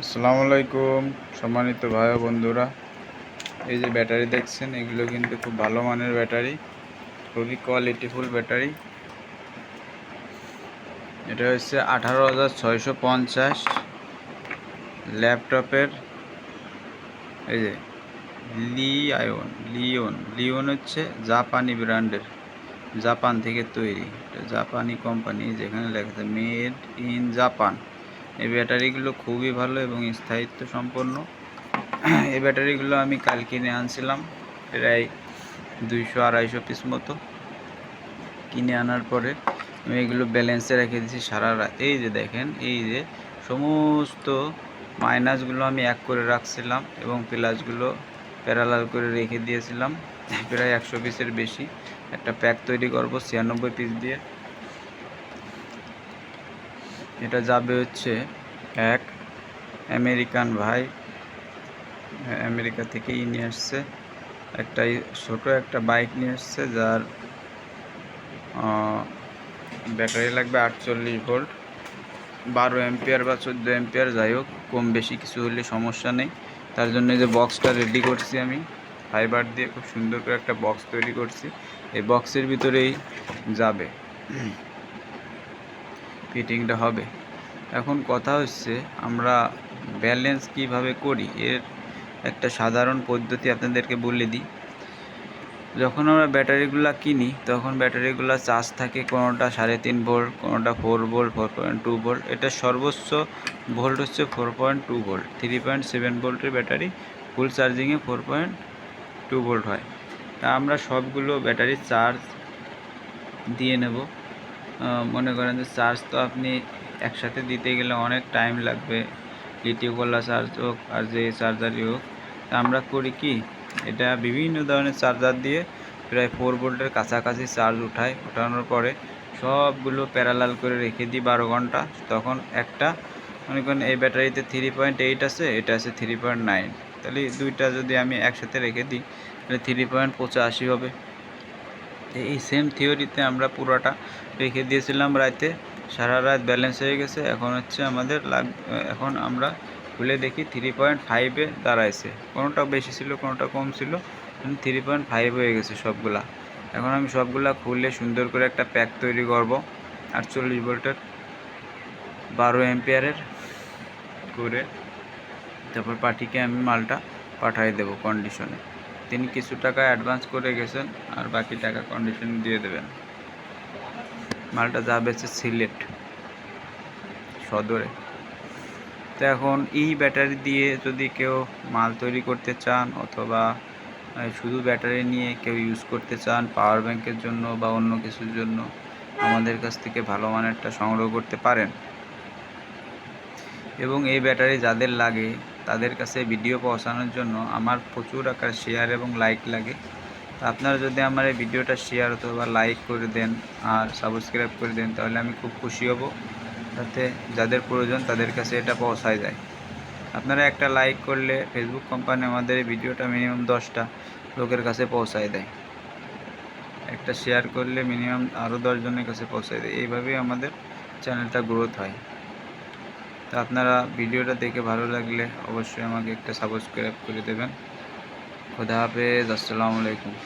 আসসালামু আলাইকুম, সম্মানিত ভাই বন্ধুরা। এই যে ব্যাটারি দেখছেন, এগুলো কিন্তু খুব ভালো মানের ব্যাটারি, খুবই কোয়ালিটিফুল ব্যাটারি। এটা হচ্ছে আঠারো হাজার ছয়শো পঞ্চাশ ল্যাপটপের, এই যে লি আয়ন লিওন লিওন হচ্ছে জাপানি ব্র্যান্ডের, জাপান থেকে তৈরি। এটা জাপানি কোম্পানি, যেখানে লেখা আছে মেড ইন জাপান। এই ব্যাটারিগুলো খুবই ভালো এবং স্থায়িত্ব সম্পন্ন এই ব্যাটারিগুলো আমি কাল কিনে আনছিলাম, প্রায় দুইশো আড়াইশো পিস মতো। কিনে আনার পরে আমি এগুলো ব্যালেন্সে রেখে দিয়েছি সারা রাত। এই যে দেখেন, এই যে সমস্ত মাইনাসগুলো আমি এক করে রাখছিলাম এবং প্লাসগুলো প্যারালাল করে রেখে দিয়েছিলাম। প্রায় একশো পিসের বেশি। একটা প্যাক তৈরি করব, ছিয়ানব্বই পিস দিয়ে। এটা যাবে হচ্ছে এক আমেরিকান ভাই, আমেরিকা থেকেই নিয়ে আসছে। একটা ছোটো একটা বাইক নিয়ে আসছে, যার ব্যাটারি লাগবে আটচল্লিশ ভোল্ট। বারো এম্পিয়ার বা চোদ্দ এম্পিয়ার যাই হোক, কম বেশি কিছু হলে সমস্যা নেই। তার জন্য যে বক্সটা রেডি করছি আমি। ফাইবার দিয়ে খুব সুন্দর করে একটা বক্স তৈরি করছি। এই বক্সের ভিতরেই যাবে। ফিটিংটা হবে। এখন কথা হচ্ছে, আমরা ব্যালেন্স কীভাবে করি? এর একটা সাধারণ পদ্ধতি আপনাদেরকে বলে দিই। যখন আমরা ব্যাটারিগুলো কিনি, তখন ব্যাটারিগুলো চার্জ থাকে কোনোটা সাড়ে তিন ভোল্ট কোনোটা four volt four point two volt এটা সর্বোচ্চ ভোল্ট হচ্ছে four point two volt three point seven ভোল্টের ব্যাটারি ফুল চার্জিংয়ে ফোর পয়েন্ট টু ভোল্ট হয়। তা আমরা সবগুলো ব্যাটারি চার্জ দিয়ে নেব। মনে করেন যে চার্জ তো আপনি একসাথে দিতে গেলে অনেক টাইম লাগবে। লিটিওকলা চার্জ হোক আর যে চার্জারই হোক। আমরা করি কি? এটা বিভিন্ন ধরনের চার্জার দিয়ে প্রায় ফোর ভোল্টের কাছাকাছি চার্জ উঠাই। উঠানোর পরে সবগুলো প্যারালাল করে রেখে দিই বারো ঘণ্টা। তখন একটা মনে করেন এই ব্যাটারিতে থ্রি পয়েন্ট এইট আছে, এটা আছে থ্রি পয়েন্ট নাইন তাহলে দুইটা যদি আমি একসাথে রেখে দিই, তাহলে থ্রি পয়েন্ট পঁচাশি হবে। এই সেম থিওরিতে আমরা পুরোটা রেখে দিয়েছিলাম রাতে সারা রাত ব্যালেন্স হয়ে গেছে। এখন হচ্ছে আমাদের লাগ, এখন আমরা খুলে দেখি থ্রি পয়েন্ট ফাইভে দাঁড়াইছে। কোনোটা বেশি ছিল, কোনোটা কম ছিল। থ্রি পয়েন্ট ফাইভ হয়ে গেছে সবগুলা। এখন আমি সবগুলা খুলে সুন্দর করে একটা প্যাক তৈরি করব। আটচল্লিশ ভোল্টের, বারো এম্পিয়ারের করে। তারপর পার্টিকে আমি মালটা পাঠিয়ে দেবো কন্ডিশনে তিনি কিছু টাকা অ্যাডভান্স করে গেছেন আর বাকি টাকা কন্ডিশন দিয়ে দেবেন। মালটা যা হচ্ছে সিলেট, সদরে। তো এখন এই ব্যাটারি দিয়ে যদি কেউ মাল তৈরি করতে চান অথবা শুধু ব্যাটারি নিয়ে কেউ ইউজ করতে চান পাওয়ার ব্যাংকের জন্য বা অন্য কিছুর জন্য, আমাদের কাছ থেকে ভালো মানেরটা সংগ্রহ করতে পারেন। এবং এই ব্যাটারি যাদের লাগে তাদের কাছে ভিডিও পৌঁছানোর জন্য আমার প্রচুর আকার শেয়ার এবং লাইক লাগে। তো আপনারা যদি আমার এই ভিডিওটা শেয়ার অথবা লাইক করে দেন আর সাবস্ক্রাইব করে দেন, তাহলে আমি খুব খুশি হব। যাতে যাদের প্রয়োজন তাদের কাছে এটা পৌঁছায় যায়। আপনারা একটা লাইক করলে ফেসবুক কোম্পানি আমাদের এই ভিডিওটা মিনিমাম দশটা লোকের কাছে পৌঁছায় দেয়। একটা শেয়ার করলে মিনিমাম আরও দশজনের কাছে পৌঁছায় দেয়। এইভাবেই আমাদের চ্যানেলটা গ্রোথ হয়। তো আপনারা ভিডিওটা দেখে ভালো লাগলে অবশ্যই আমাকে একটা সাবস্ক্রাইব করে দেবেন। খোদা হাফেজ, আসসালামু আলাইকুম।